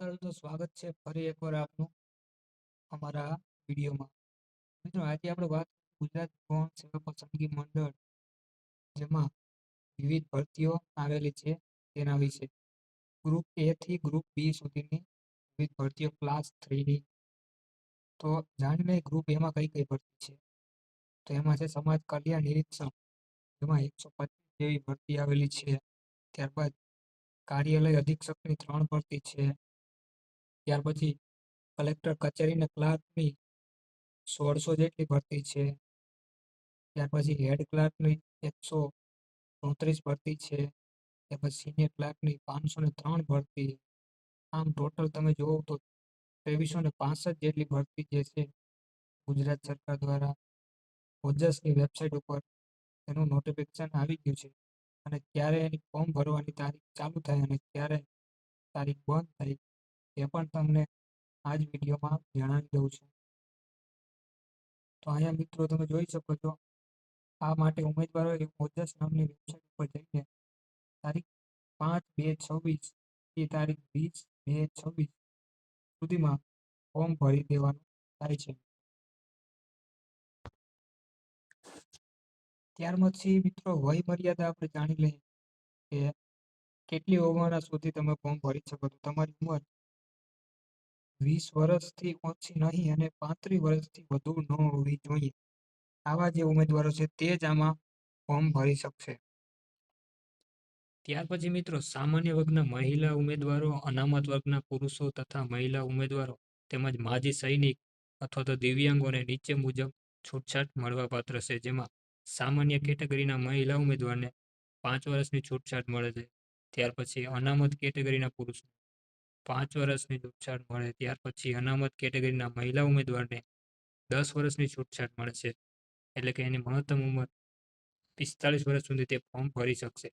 નમસ્કાર સ્વાગત છે ફરી એકવાર આપનું અમારા વિડીયોમાં. મિત્રો, આજે આપણે વાત ગુજરાત ગૌણ સેવા પસંદગી મંડળ, જેમાં વિવિધ ભરતીઓ આવેલી છે તેના વિશે. ગ્રુપ એ થી ગ્રુપ બી સુધીની વિવિધ ભરતીઓ ક્લાસ થ્રીની તો જાણીને ગ્રુપ એમાં કઈ કઈ ભરતી છે? તો એમાં છે સમાજ કલ્યાણ નિરીક્ષક એમાં એકસો પચીસ જેવી ભરતી આવેલી છે. ત્યારબાદ કાર્યાલય અધિક્ષકની ત્રણ ભરતી છે. ત્યાર પછી કલેક્ટર કચેરી અને ક્લાર્કની સોળસો જેટલી ભરતી છે. ત્યાર પછી હેડ ક્લાર્કની એકસો ચોત્રીસ ભરતી છે. ત્યાર પછી સિનિયર ક્લાર્કની પાંચસો ને ત્રણ ભરતી. આમ ટોટલ તમે જુઓ તો ત્રેવીસો ને પાસઠ જેટલી ભરતી જે છે ગુજરાત સરકાર દ્વારા ઓજસની વેબસાઇટ ઉપર એનું નોટિફિકેશન આવી ગયું છે. અને ક્યારે એની ફોર્મ ભરવાની તારીખ ચાલુ થાય અને ક્યારે તારીખ બંધ થાય એ પણ તમને આ વિડીયોમાં જણાવી દઉં છું. તો અહીંયા મિત્રો તમે જોઈ શકો છો, આ માટે ઉમેદવારોએ ઓજસ નામની વેબસાઇટ ઉપર જઈને તારીખ પાંચ બે છવ્વીસ, એ તારીખ વીસ બે છવ્વીસ સુધીમાં ફોર્મ ભરી દેવાનું થાય છે. ત્યાર પછી મિત્રો વય મર્યાદા આપણે જાણી લઈએ કે કેટલી ઉંમર સુધી તમે ફોર્મ ભરી શકો છો? તમારી ઉંમર વીસ વર્ષથી ઓછી નહીં અને પાંત્રીસ વર્ષથી વધુ ન હોવી જોઈએ. આવા જે ઉમેદવારો છે તે જ આમાં ફોર્મ ભરી શકશે. ત્યાર પછી મિત્રો, સામાન્ય વર્ગના મહિલા ઉમેદવારો, અનામત વર્ગના પુરુષો તથા મહિલા ઉમેદવારો તેમજ માજી સૈનિક અથવા તો દિવ્યાંગોને નીચે મુજબ છૂટછાટ મળવાપાત્ર છે. જેમાં સામાન્ય કેટેગરીના મહિલા ઉમેદવારને પાંચ વર્ષની છૂટછાટ મળે છે. ત્યાર પછી અનામત કેટેગરીના પુરુષ પાંચ વર્ષની છૂટછાટ મળે, ત્યાર પછી અનામત કેટેગરીના મહિલા ઉમેદવારને દસ વર્ષની છૂટછાટ મળે છે એટલે કે એની મહત્તમ ઉંમર પિસ્તાળીસ વર્ષ સુધી તે ફોર્મ ભરી શકશે.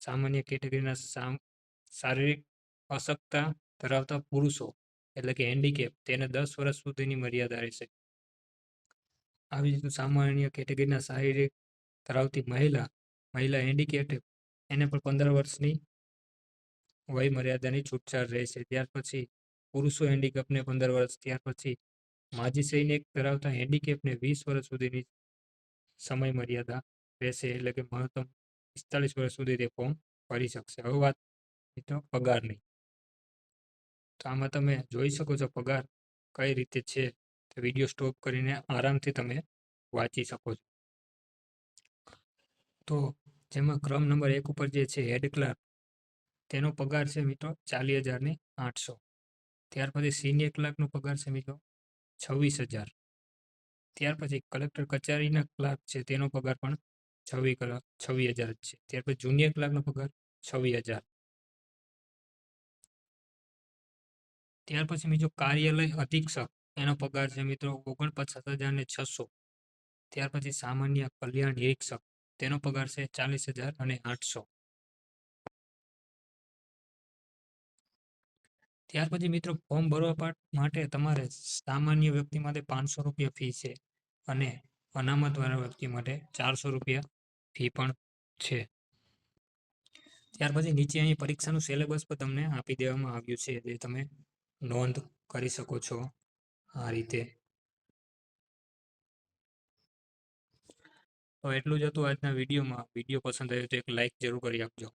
સામાન્ય કેટેગરીના શારીરિક અશક્તા ધરાવતા પુરુષો, એટલે કે હેન્ડીકેપ તેને દસ વર્ષ સુધીની મર્યાદા રહેશે. આવી રીતનું સામાન્ય કેટેગરીના શારીરિક ધરાવતી મહિલા મહિલા હેન્ડીકેપ એને પણ પંદર વર્ષની વય મર્યાદાની છૂટછાટ રહેશે ત્યાર પછી પુરુષો હેન્ડીકેપને પંદર વર્ષ, ત્યાર પછી માજી સૈનિક ધરાવતા હેન્ડીકેપને વીસ વર્ષ સુધીની સમય મર્યાદા રહેશે એટલે કે મહત્તમ પિસ્તાલીસ વર્ષ સુધી તે ફોર્મ ભરી શકશે. હવે વાત મિત્રો પગારની. તો આમાં તમે જોઈ શકો છો પગાર કઈ રીતે છે તો વીડિયો સ્ટોપ કરીને આરામથી તમે વાંચી શકો છો. તો જેમાં ક્રમ નંબર એક ઉપર જે છે હેડ ક્લાર્ક તેનો પગાર છે મિત્રો ચાલીસ હજાર આઠસો. ત્યાર પછી સિનિયર ક્લાર્કનો પગાર છે મિત્રો છવ્વીસ હજાર ત્યાર પછી કલેક્ટર કચેરીના ક્લાર્ક છે તેનો પગાર પણ છવ્વીસ કલાક છવ્વીસ હજાર જ છે. ત્યાર પછી જુનિયર ક્લાર્કનો પગાર છવ્વીસ હજાર ત્યાર પછી બીજો કાર્યાલય અધિક્ષક એનો પગાર છે મિત્રો ઓગણપચાસ હજાર ને છસો. ત્યાર પછી સામાન્ય કલ્યાણ નિરીક્ષક તેનો પગાર છે ચાલીસ હજાર અને આઠસો. ત્યાર પછી મિત્રો ફોર્મ ભરવા માટે તમારે સામાન્ય વ્યક્તિ માટે પાંચસો રૂપિયા ફી છે અને અનામત વ્યક્તિ માટે ચારસો રૂપિયા ફી પણ છે. ત્યાર પછી નીચે અહીં પરીક્ષાનું સિલેબસ પણ તમને આપી દેવામાં આવ્યું છે, જે તમે નોંધ કરી શકો છો આ રીતે. તો એટલું જ હતું આજના વિડીયોમાં. વીડિયો પસંદ આવ્યો તો એક લાઈક જરૂર કરી આપજો.